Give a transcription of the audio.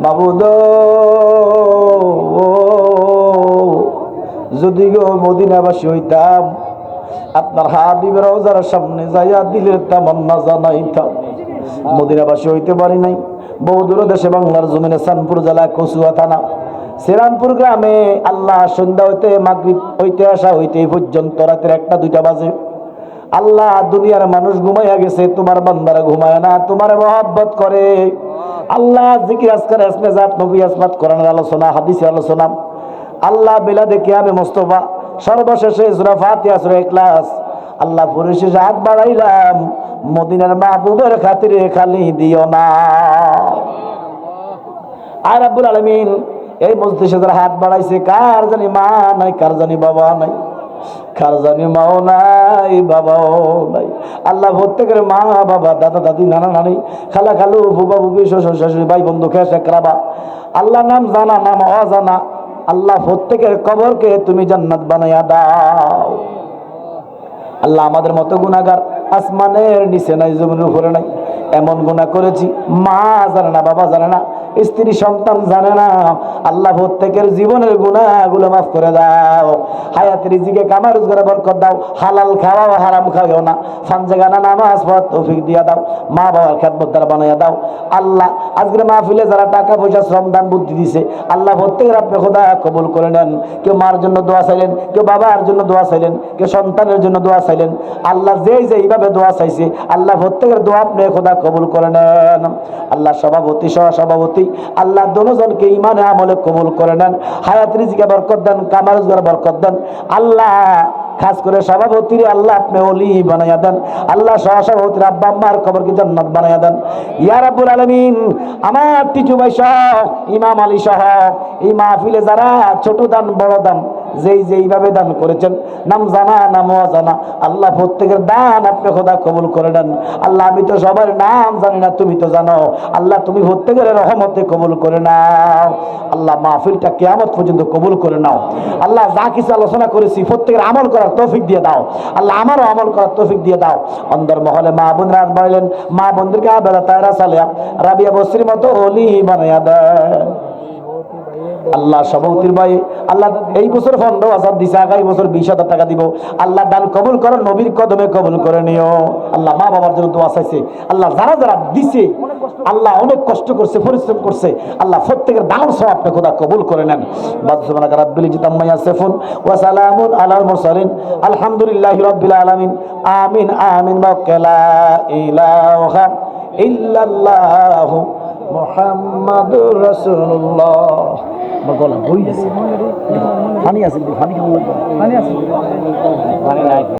মাবুদ, যদি গো মদিনাবাসী হইতাম, আপনার হাবিবের রওজার সামনে যাইয়া দিলের তামান্না জানাইতাম। মদিনাবাসী হইতে পারি নাই। বহু দূর দেশে বাংলার জমিনে সানপুর জেলা, কচুয়া থানা। শ্রীরামপুর গ্রামে আল্লাহ সন্ধ্যা হইতে, মাগরিব হইতে আসা হইতে পর্যন্ত রাতের একটা, দুইটা বাজে। আল্লাহ দুনিয়ার মানুষ ঘুমাইয়া গেছে, তোমার বান্দারা ঘুমায় না, তোমার মহাব্বত করে। আল্লাহ জিকির আজকার আসমে জাত, নবী আসমাত কোরআনের আলোচনা, হাদিসের আলোচনা। আল্লাহ বেলা দেখে আমি মোস্তফা, সর্বশেষে সুরা ইখলাস। আল্লাহ পরিশেষে হাত বাড়াইলাম, মদিনার মাহবুবের খাতিরে খালি দিও না। আর আব্বুল আলমিন, এই যারা হাত বাড়াইছে, কার জানি মা নাই, কার জানি বাবা নাই? কার জানি মাও নাই, বাবাও নাই। আল্লাহ প্রত্যেকের মা, বাবা, দাদা, দাদি, নানা, নানি, খালা, খালু বুবা বুবি শ্বশুর, শাশুড়ি, ভাই, বন্ধু খেয়ে শেখরাবা আল্লাহ নাম জানা, নাম অজানা। আল্লাহ প্রত্যেকের কবরকে তুমি জান্নাত বানাইয়া দাও। আল্লাহ আমাদের মতো গুণাগার আসমানের নিচে নাই, জমিনের উপরে নাই। এমন গুণা করেছি, মা জানে না, বাবা জানে না, স্ত্রী, সন্তান জানে না। আল্লাহ প্রত্যেকের জীবনের গুণাগুলো মাফ করে দাও। হায়াত রিজিকে কামার রোজগারে বরকত দাও। হালাল খাওয়াও হারাম খাওয়াও না। ফানজাগানা নামাজ পড় তৌফিক দিয়া দাও। মা বাবার খেদমত দ্বারা বানাইয়া দাও। আল্লাহ, আজকের মাহফিলে যারা টাকা পয়সা শ্রম দান বুদ্ধি দিছে, আল্লাহ প্রত্যেকের আপনি খোদা কবুল করে নেন। কেউ মার জন্য দোয়া চাইলেন, কেউ বাবার জন্য দোয়া চাইলেন, কেউ সন্তানের জন্য দোয়া চাইলেন। আল্লাহ যেই যে এইভাবে দোয়া চাইছে, আল্লাহ প্রত্যেকের দোয়া আপনি খোদা কবুল করে নেন। আল্লাহ সভাপতি সহ সভাপতি আল্লাহ দনোজনকে ইমানে আমলে কবুল করে নেন, হায়াত রিজিকে বরকত দেন কামার রোজগার বরকত দেন। আল্লাহ, খাস করে সভাপতির আল্লাহ আপনি অলি বানাইয়া দেন। আল্লাহ সহসভাপতির আব্বা আম্মার কবরকে জান্নাত বানাইয়া দেন। ইয়া রাব্বুল আলামিন, আমার টিচু ভাই সহ, ইমাম আলী সহ, এই মাহফিলে যারা ছোট দান, বড় দান যেই যেইভাবে দান করেছেন, নাম জানা, নাম অজানা, আল্লাহ প্রত্যেকের দান আপনি খোদা কবুল করে নেন। আল্লাহ, আমি তো সবার নাম জানি না, তুমি তো জানো। আল্লাহ, তুমি প্রত্যেকের রহমতে কবুল করে নাও। আল্লাহ, মাহফিলটা কেয়ামত পর্যন্ত কবুল করে নাও। আল্লাহ, যা কিছু আলোচনা করেছি, প্রত্যেকের আমল করার তৌফিক দিয়ে দাও। আল্লাহ, আমারও আমল করার তৌফিক দিয়ে দাও। অন্দর মহলে মা বোন রাত বাড়লেন মা বোনদেরকে আবেলা তায়রা সালিয়া রাবিয়া বসরির মতো অলি বানাইয়া দেয়। আল্লাহ সভাপতির ভাই। আল্লাহ এই বছর পনেরো হাজার দিছে, আগামী বছর বিশ হাজার টাকা দিব। আল্লাহ দান কবুল করো নবীর কদমে কবুল করে নিও। আল্লাহ মা বাবার জন্য দোয়া চাইছে। আল্লাহ যারা যারা দিছে, আল্লাহ অনেক কষ্ট করছে, পরিশ্রম করছে। আল্লাহ প্রত্যেকের দান সব আপনি খোদা কবুল করে নেন। বাদসুবানা রাব্বিল জিতাম্মাইয়া সেফুন ওয়া সালামুন আলাল মুরসালিন। আলহামদুলিল্লাহি আলামিন। আমিন আমিন। বাকালা ইলাহা ইল্লাল্লাহু মুহাম্মাদুর রাসূলুল্লাহ। আমার গলা বই আছে পানি আছে ফানি খাওয়া লাগবে পানি আছে।